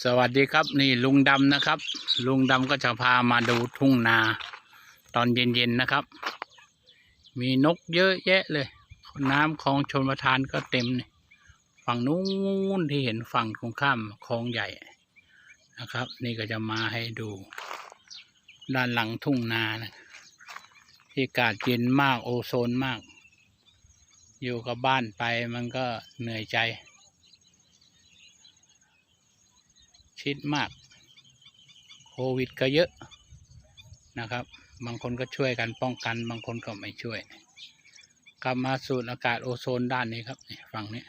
สวัสดีครับนี่ลุงดำนะครับ ลุงดำก็จะพามาดูทุ่งนา ตอนเย็นๆนะครับ มีนกเยอะแยะเลย น้ำคลองชนประทานก็เต็มนี่ฝั่งนู้นที่เห็นฝั่งตรงข้ามคลองใหญ่นะครับ นี่ก็จะมาให้ดู ด้านหลังทุ่งนานะที่อากาศเย็นมากโอโซนมาก อยู่กับบ้านไปมันก็เหนื่อยใจ ชิดมาก โควิดก็เยอะนะครับ บางคนก็ช่วยกันป้องกัน บางคนก็ไม่ช่วย กลับมาสูดอากาศโอโซนด้านนี้ครับฝั่งนี้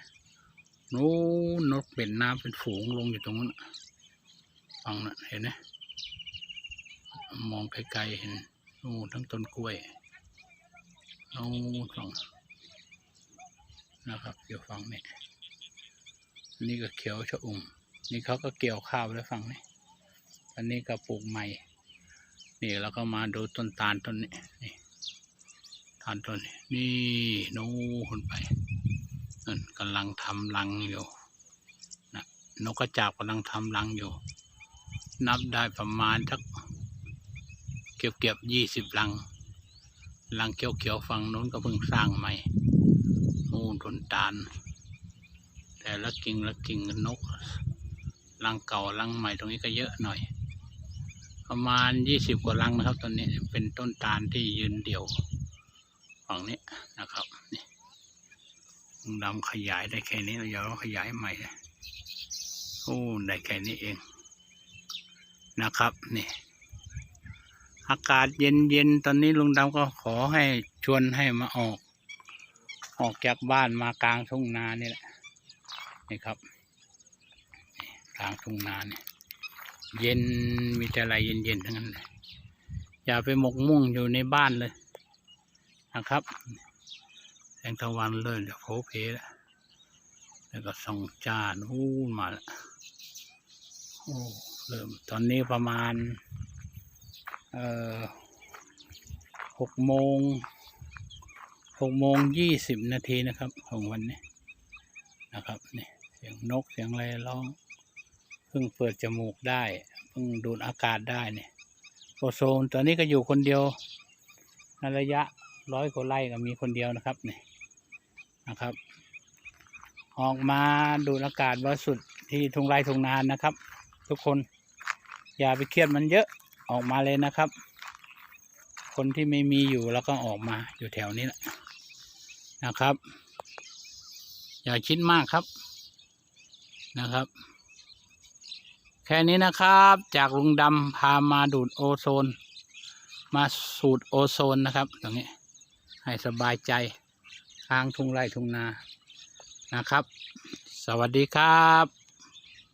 นู้นนกเป็นน้ำเป็นฝูงลงอยู่ตรงนั้นฝั่งนั้นเห็นไหมมองไกลๆเห็นนู่นทั้งต้นกล้วยนู่นฝั่งนะครับอยู่ฝั่งนี้นี่ก็เขียวชะอุ่ม นี่เขาก็เกี่ยวข้าวแล้วฝั่งนี้อันนี้ก็ปลูกใหม่ นี่แล้วก็มาดูต้นตาลต้นนี้นี่ตาลต้นนี้นี่นู้นไปนั่นกำลังทำรังอยู่นะนกกระจาบกำลังทำรังอยู่ นับได้ประมาณสักเก็บเก็บยี่สิบรังรังเขียวๆฝั่งนู้นก็เพิ่งสร้างใหม่นู่นต้นตาลแต่ละกิ่งละกิ่งนก รังเก่ารังใหม่ตรงนี้ก็เยอะหน่อย ประมาณยี่สิบกว่ารังนะครับตอนนี้เป็นต้นตาลที่ยืนเดี่ยวฝั่งนี้นะครับนี่ลุงดำขยายได้แค่นี้เราอย่าขยายใหม่โอ้ได้แค่นี้เองนะครับนี่อากาศเย็นเย็นตอนนี้ลุงดำก็ขอให้ชวนให้มาออก ออกจากบ้านมากลางทุ่งนานี่แหละนี่ครับ ลางทุ่งนาเนี่ย เย็นมีแต่อะไรเย็นๆทั้งนั้นเลยอย่าไปหมกมุ่งอยู่ในบ้านเลยนะครับแสงตะวันเลยเดี๋ยวโผเพแล้วแล้วก็ส่องจานู่นมาแล้วโอ้เริ่มตอนนี้ประมาณ เอ่อหกโมงหกโมงยี่สิบนาทีนะครับ ของวันนี้นะครับนี่เสียงนกเสียงอะไรร้อง พิ่งเปิดจมูกได้เพิ่งดูดอากาศได้เนี่ยโอโซนตอนนี้ก็อยู่คนเดียวในระยะร้อยกว่าไร่ก็มีคนเดียวนะครับเนี่ยนะครับ ออกมาดูดอากาศบริสุทธิ์ที่ทุ่งไร่ทุ่งนานะครับ ทุกคนอย่าไปเครียดมันเยอะออกมาเลยนะครับ คนที่ไม่มีอยู่แล้วก็ออกมาอยู่แถวนี้แหละนะครับ อย่าคิดมากครับนะครับ แค่นี้นะครับ จากลุงดำพามาดูดโอโซน มาสูดโอโซนนะครับ ตรงนี้ ให้สบายใจทางทุ่งไร่ทุ่งนานะครับ สวัสดีครับ